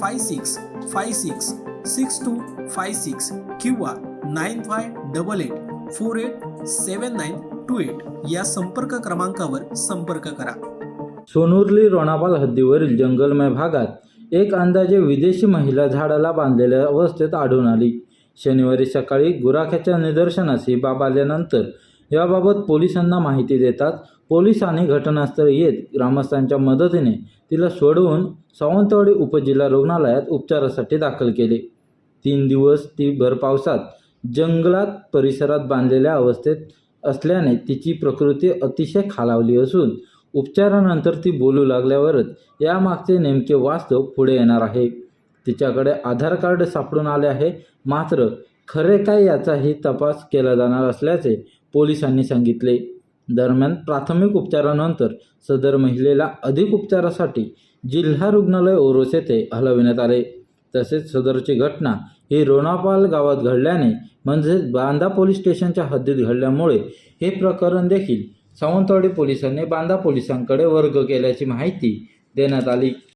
five six five six six two five six किंवा nine five double eight four eight seven nine two eight या संपर्क क्रमांकावर संपर्क करा. सोनुर्ली रोणापाल हद्दीवरील जंगलमय भागात एक अंदाजे विदेशी महिला झाडाला बांधलेल्या अवस्थेत आढळून आली. शनिवारी सकाळी गुराख्याच्या निदर्शनास ही बाब आल्यानंतर याबाबत पोलिसांना माहिती देतात. पोलिसांनी घटनास्थळी येत ग्रामस्थांच्या मदतीने तिला सोडवून सावंतवाडी उपजिल्हा रुग्णालयात उपचारासाठी दाखल केले. तीन दिवस ती भर पावसात जंगलात परिसरात बांधलेल्या अवस्थेत असल्याने तिची प्रकृती अतिशय खालावली असून उपचारानंतर ती बोलू लागल्यावरच यामागचे नेमके वास्तव पुढे येणार आहे. तिच्याकडे आधार कार्ड सापडून आले आहे. मात्र खरे काय याचाही तपास केला जाणार असल्याचे पोलिसांनी सांगितले. दरम्यान प्राथमिक उपचारानंतर सदर महिलेला अधिक उपचारासाठी जिल्हा रुग्णालय ओरोस येथे हलविण्यात आले. तसेच सदरची घटना ही रोणापाल गावात घडल्याने म्हणजेच बांदा पोलीस स्टेशनच्या हद्दीत घडल्यामुळे हे प्रकरण देखील सावंतवाडी पोलिसांनी बांदा पोलिसांकडे वर्ग केल्याची माहिती देण्यात आली.